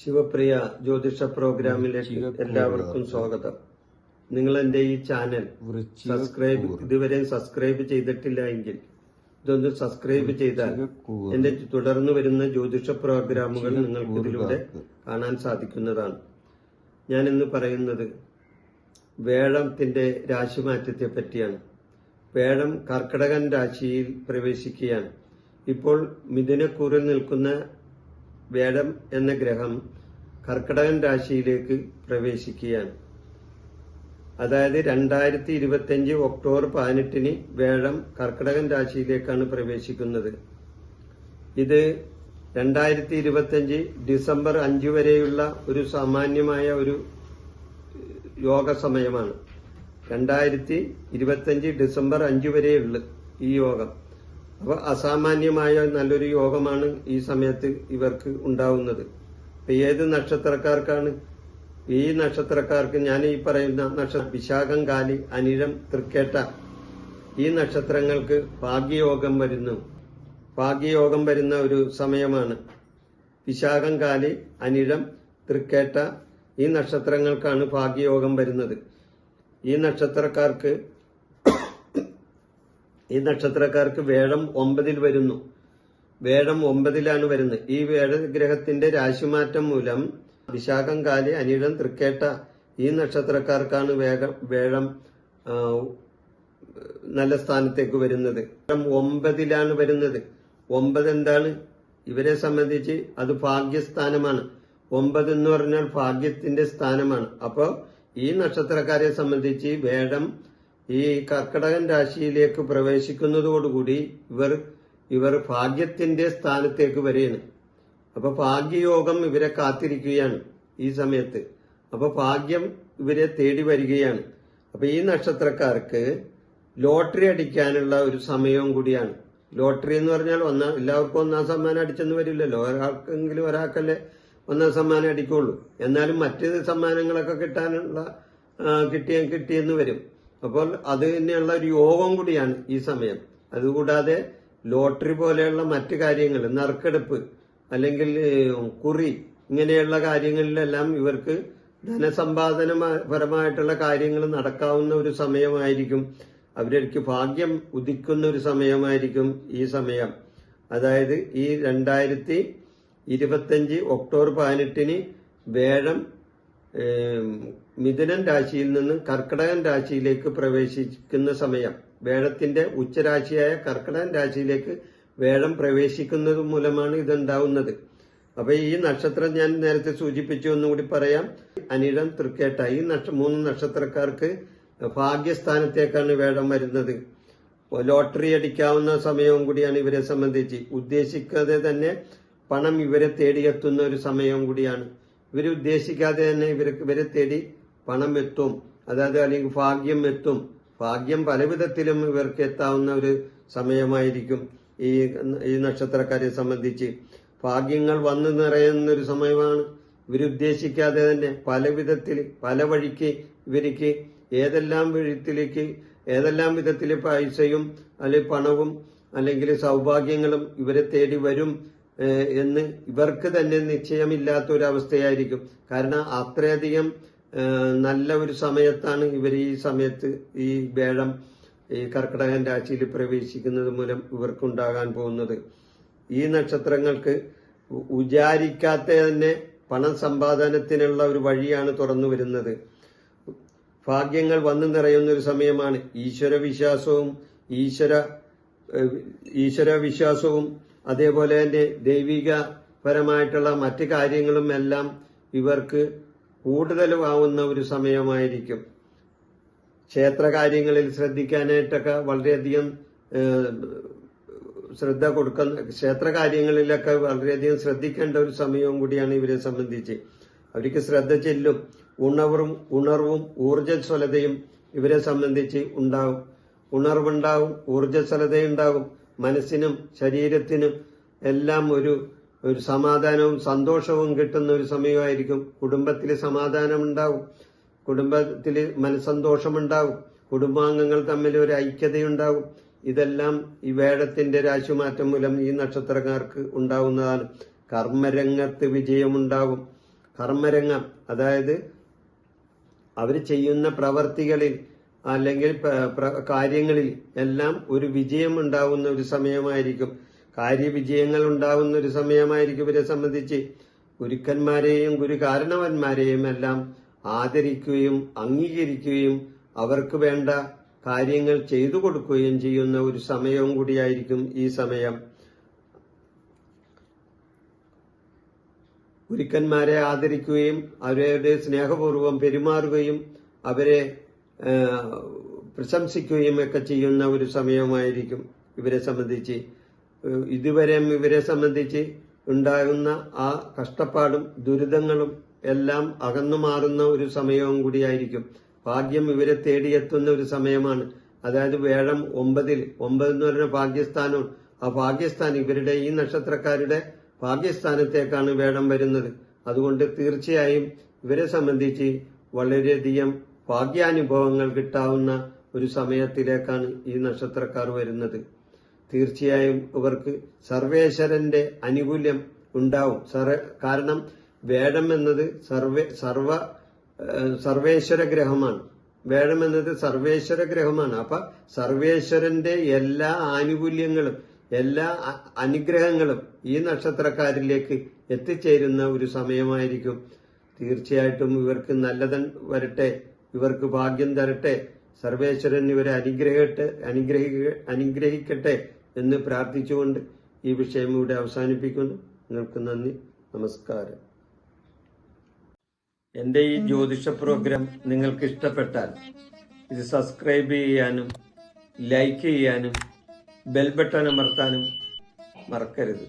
ശിവപ്രിയ ജ്യോതിഷ പ്രോഗ്രാമിലേക്ക് എല്ലാവർക്കും സ്വാഗതം. നിങ്ങൾ എന്റെ ഈ ചാനൽ സബ്സ്ക്രൈബ് ഇതുവരെ സബ്സ്ക്രൈബ് ചെയ്തിട്ടില്ല എങ്കിൽ ഇതൊന്ന് സബ്സ്ക്രൈബ് ചെയ്താൽ എന്റെ തുടർന്ന് വരുന്ന ജ്യോതിഷ പ്രോഗ്രാമുകൾ നിങ്ങൾക്ക് ഇതിലൂടെ കാണാൻ സാധിക്കുന്നതാണ്. ഞാൻ ഇന്ന് പറയുന്നത് വേഴത്തിന്റെ രാശിമാറ്റത്തെ പറ്റിയാണ്. വേഴം കർക്കിടകൻ രാശിയിൽ പ്രവേശിക്കുകയാണ്. ഇപ്പോൾ മിഥുനക്കൂറിൽ നിൽക്കുന്ന വേഴം എന്ന ഗ്രഹം കർക്കിടകൻ രാശിയിലേക്ക് പ്രവേശിക്കുകയാണ്. അതായത് രണ്ടായിരത്തി ഇരുപത്തിയഞ്ച് ഒക്ടോബർ പതിനെട്ടിന് വേഴം കർക്കിടകൻ രാശിയിലേക്കാണ് പ്രവേശിക്കുന്നത്. ഇത് രണ്ടായിരത്തി ഇരുപത്തിയഞ്ച് ഡിസംബർ അഞ്ച് വരെയുള്ള ഒരു സാമാന്യമായ ഒരു യോഗ സമയമാണ്. രണ്ടായിരത്തി ഇരുപത്തിയഞ്ച് ഡിസംബർ അഞ്ച് വരെയുള്ളു ഈ യോഗം. അപ്പൊ അസാമാന്യമായ നല്ലൊരു യോഗമാണ് ഈ സമയത്ത് ഇവർക്ക് ഉണ്ടാവുന്നത്. അപ്പൊ ഏത് നക്ഷത്രക്കാർക്കാണ്? ഈ നക്ഷത്രക്കാർക്ക് ഞാൻ ഈ പറയുന്ന നക്ഷത്ര വിശാഖം കാലി അനിഴം തൃക്കേട്ട ഈ നക്ഷത്രങ്ങൾക്ക് ഭാഗ്യയോഗം വരുന്നു. ഭാഗ്യയോഗം വരുന്ന ഒരു സമയമാണ്. വിശാഖം കാലി അനിഴം തൃക്കേട്ട ഈ നക്ഷത്രങ്ങൾക്കാണ് ഭാഗ്യയോഗം വരുന്നത്. ഈ നക്ഷത്രക്കാർക്ക് ഈ നക്ഷത്രക്കാർക്ക് വേഴം ഒമ്പതിൽ വരുന്നു. വേഴം ഒമ്പതിലാണ് വരുന്നത്. ഈ വേഴഗ്രഹത്തിന്റെ രാശിമാറ്റം മൂലം വിശാഖം കാലി അനിഴം തൃക്കേട്ട ഈ നക്ഷത്രക്കാർക്കാണ് വേഗം വേഴം നല്ല സ്ഥാനത്തേക്ക് വരുന്നത്. ഒമ്പതിലാണ് വരുന്നത്. ഒമ്പത് എന്താണ്? ഇവരെ സംബന്ധിച്ച് അത് ഭാഗ്യസ്ഥാനമാണ്. ഒമ്പത് എന്ന് പറഞ്ഞാൽ ഭാഗ്യത്തിന്റെ സ്ഥാനമാണ്. അപ്പോ ഈ നക്ഷത്രക്കാരെ സംബന്ധിച്ച് വേഴം ഈ കർക്കടകൻ രാശിയിലേക്ക് പ്രവേശിക്കുന്നതോടുകൂടി ഇവർ ഇവർ ഭാഗ്യത്തിന്റെ സ്ഥാനത്തേക്ക് വരികയാണ് അപ്പൊ ഭാഗ്യയോഗം ഇവരെ കാത്തിരിക്കുകയാണ് ഈ സമയത്ത്. അപ്പൊ ഭാഗ്യം ഇവരെ തേടി വരികയാണ്. അപ്പൊ ഈ നക്ഷത്രക്കാർക്ക് ലോട്ടറി അടിക്കാനുള്ള ഒരു സമയവും കൂടിയാണ്. ലോട്ടറി എന്ന് പറഞ്ഞാൽ ഒന്നാം എല്ലാവർക്കും ഒന്നാം സമ്മാനം അടിച്ചെന്ന് വരില്ലല്ലോ. ഒരാൾക്കെങ്കിലും ഒരാൾക്കല്ലേ ഒന്നാം സമ്മാനം അടിക്കുള്ളൂ. എന്നാലും മറ്റ് സമ്മാനങ്ങളൊക്കെ കിട്ടാനുള്ള കിട്ടിയ കിട്ടിയെന്ന് വരും. അപ്പോൾ അത് തന്നെയുള്ള ഒരു യോഗം കൂടിയാണ് ഈ സമയം. അതുകൂടാതെ ലോട്ടറി പോലെയുള്ള മറ്റു കാര്യങ്ങൾ നറുക്കെടുപ്പ് അല്ലെങ്കിൽ കുറി ഇങ്ങനെയുള്ള കാര്യങ്ങളിലെല്ലാം ഇവർക്ക് ധനസമ്പാദന പരമായിട്ടുള്ള കാര്യങ്ങൾ നടക്കാവുന്ന ഒരു സമയമായിരിക്കും. അവർക്ക് ഭാഗ്യം ഉദിക്കുന്ന ഒരു സമയമായിരിക്കും ഈ സമയം. അതായത് ഈ രണ്ടായിരത്തി ഇരുപത്തഞ്ച് ഒക്ടോബർ പതിനെട്ടിന് വേഴം മിഥുനൻ രാശിയിൽ നിന്ന് കർക്കിടകൻ രാശിയിലേക്ക് പ്രവേശിക്കുന്ന സമയം. വേഴത്തിന്റെ ഉച്ചരാശിയായ കർക്കിടകൻ രാശിയിലേക്ക് വേഴം പ്രവേശിക്കുന്നത് മൂലമാണ് ഇതുണ്ടാവുന്നത്. അപ്പൊ ഈ നക്ഷത്രം ഞാൻ നേരത്തെ സൂചിപ്പിച്ചു ഒന്നുകൂടി പറയാം. അനിഴം തൃക്കേട്ട ഈ നക്ഷ മൂന്ന് നക്ഷത്രക്കാർക്ക് ഭാഗ്യസ്ഥാനത്തേക്കാണ് വേഴം വരുന്നത്. ലോട്ടറി അടിക്കാവുന്ന സമയവും കൂടിയാണ് ഇവരെ സംബന്ധിച്ച്. ഉദ്ദേശിക്കാതെ തന്നെ പണം ഇവരെ തേടിയെത്തുന്ന ഒരു സമയം കൂടിയാണ്. ഇവർ ഉദ്ദേശിക്കാതെ തന്നെ ഇവർക്ക് ഇവരെ തേടി പണം എത്തും. അതായത് അല്ലെങ്കിൽ ഭാഗ്യം എത്തും. ഭാഗ്യം പലവിധത്തിലും ഇവർക്ക് എത്താവുന്ന ഒരു സമയമായിരിക്കും ഈ ഈ നക്ഷത്രക്കാരെ സംബന്ധിച്ച്. ഭാഗ്യങ്ങൾ വന്നു നിറയുന്ന ഒരു സമയമാണ് ഇവരുദ്ദേശിക്കാതെ തന്നെ പല വിധത്തിൽ പല വഴിക്ക് ഇവർക്ക് ഏതെല്ലാം വിധത്തിലേക്ക് ഏതെല്ലാം വിധത്തിലെ പൈസയും അല്ലെങ്കിൽ പണവും അല്ലെങ്കിൽ സൗഭാഗ്യങ്ങളും ഇവരെ തേടി വരും എന്ന് ഇവർക്ക് തന്നെ നിശ്ചയമില്ലാത്ത ഒരു അവസ്ഥയായിരിക്കും കാരണം അത്രയധികം നല്ല ഒരു സമയത്താണ് ഇവർ ഈ സമയത്ത് ഈ വേഴം ഈ കർക്കിടകൻ രാശിയിൽ പ്രവേശിക്കുന്നത് മൂലം ഇവർക്കുണ്ടാകാൻ പോകുന്നത്. ഈ നക്ഷത്രങ്ങൾക്ക് വിചാരിക്കാത്ത തന്നെ പണം സമ്പാദനത്തിനുള്ള ഒരു വഴിയാണ് തുറന്നു വരുന്നത്. ഭാഗ്യങ്ങൾ വന്നു നിറയുന്ന ഒരു സമയമാണ്. ഈശ്വര വിശ്വാസവും ഈശ്വര ഈശ്വര വിശ്വാസവും അതേപോലെ തന്നെ ദൈവികപരമായിട്ടുള്ള മറ്റു കാര്യങ്ങളും എല്ലാം ഇവർക്ക് കൂടുതലുമാവുന്ന ഒരു സമയമായിരിക്കും. ക്ഷേത്ര കാര്യങ്ങളിൽ ശ്രദ്ധിക്കാനായിട്ടൊക്കെ വളരെയധികം ശ്രദ്ധ കൊടുക്കുന്ന ക്ഷേത്ര കാര്യങ്ങളിലൊക്കെ വളരെയധികം ശ്രദ്ധിക്കേണ്ട ഒരു സമയവും കൂടിയാണ് ഇവരെ സംബന്ധിച്ച്. അവർക്ക് ശ്രദ്ധ ചെല്ലും ഉണർവും ഉണർവും ഊർജസ്വലതയും ഇവരെ സംബന്ധിച്ച് ഉണ്ടാവും. ഉണർവുണ്ടാവും ഊർജസ്വലതയുണ്ടാവും. മനസ്സിനും ശരീരത്തിനും എല്ലാം ഒരു ഒരു സമാധാനവും സന്തോഷവും കിട്ടുന്ന ഒരു സമയമായിരിക്കും. കുടുംബത്തിൽ സമാധാനം ഉണ്ടാവും. കുടുംബത്തിൽ മനസ്സന്തോഷമുണ്ടാവും കുടുംബാംഗങ്ങൾ തമ്മിൽ ഒരു ഐക്യതയുണ്ടാവും. ഇതെല്ലാം ഈ വേഴത്തിന്റെ രാശിമാറ്റം മൂലം ഈ നക്ഷത്രക്കാർക്ക് ഉണ്ടാവുന്നതാണ്. കർമ്മരംഗത്ത് വിജയമുണ്ടാകും കർമ്മരംഗം അതായത് അവർ ചെയ്യുന്ന പ്രവർത്തികളിൽ അല്ലെങ്കിൽ കാര്യങ്ങളിൽ എല്ലാം ഒരു വിജയം ഉണ്ടാവുന്ന ഒരു സമയമായിരിക്കും. കാര്യവിജയങ്ങൾ ഉണ്ടാവുന്ന ഒരു സമയമായിരിക്കും ഇവരെ സംബന്ധിച്ച്. ഗുരുക്കന്മാരെയും ഗുരുകാരണവന്മാരെയും എല്ലാം ആദരിക്കുകയും അംഗീകരിക്കുകയും അവർക്ക് വേണ്ട കാര്യങ്ങൾ ചെയ്തു കൊടുക്കുകയും ചെയ്യുന്ന ഒരു സമയവും കൂടിയായിരിക്കും ഈ സമയം. ഗുരുക്കന്മാരെ ആദരിക്കുകയും അവരുടെ സ്നേഹപൂർവം പെരുമാറുകയും അവരെ പ്രശംസിക്കുകയും ഒക്കെ ചെയ്യുന്ന ഒരു സമയമായിരിക്കും ഇവരെ സംബന്ധിച്ച്. ഇതുവരെ ഇവരെ സംബന്ധിച്ച് ഉണ്ടാകുന്ന ആ കഷ്ടപ്പാടും ദുരിതങ്ങളും എല്ലാം അകന്നു മാറുന്ന ഒരു സമയവും കൂടിയായിരിക്കും. ഭാഗ്യം ഇവരെ തേടിയെത്തുന്ന ഒരു സമയമാണ്. അതായത് വേഴം ഒമ്പതിൽ ഒമ്പത് എന്ന് പറയുന്ന ഭാഗ്യസ്ഥാനവും ആ ഭാഗ്യസ്ഥാൻ ഇവരുടെ ഈ നക്ഷത്രക്കാരുടെ ഭാഗ്യസ്ഥാനത്തേക്കാണ് വേടം വരുന്നത്. അതുകൊണ്ട് തീർച്ചയായും ഇവരെ സംബന്ധിച്ച് വളരെയധികം ഭാഗ്യാനുഭവങ്ങൾ കിട്ടാവുന്ന ഒരു സമയത്തിലേക്കാണ് ഈ നക്ഷത്രക്കാർ വരുന്നത്. തീർച്ചയായും ഇവർക്ക് സർവേശ്വരന്റെ അനുകൂല്യം ഉണ്ടാവും. കാരണം വേടം എന്നത് സർവേ സർവ സർവേശ്വര ഗ്രഹമാണ്. വേടം എന്നത് സർവേശ്വര ഗ്രഹമാണ്. അപ്പൊ സർവേശ്വരന്റെ എല്ലാ ആനുകൂല്യങ്ങളും എല്ലാ അനുഗ്രഹങ്ങളും ഈ നക്ഷത്രക്കാരിലേക്ക് എത്തിച്ചേരുന്ന ഒരു സമയമായിരിക്കും. തീർച്ചയായിട്ടും ഇവർക്ക് നല്ലതൻ വരട്ടെ ഇവർക്ക് ഭാഗ്യം തരട്ടെ. സർവേശ്വരൻ ഇവരെ അനുഗ്രഹട്ടെ അനുഗ്രഹിക്ക അനുഗ്രഹിക്കട്ടെ എന്ന് പ്രാർത്ഥിച്ചുകൊണ്ട് ഈ വിഷയം ഇവിടെ അവസാനിപ്പിക്കുന്നു. നിങ്ങൾക്ക് നന്ദി. നമസ്കാരം. എന്റെ ഈ ജ്യോതിഷ പ്രോഗ്രാം നിങ്ങൾക്ക് ഇഷ്ടപ്പെട്ടാൽ ഇത് സബ്സ്ക്രൈബ് ചെയ്യാനും ലൈക്ക് ചെയ്യാനും ബെൽ ബട്ടൺ അമർത്താനും മറക്കരുത്.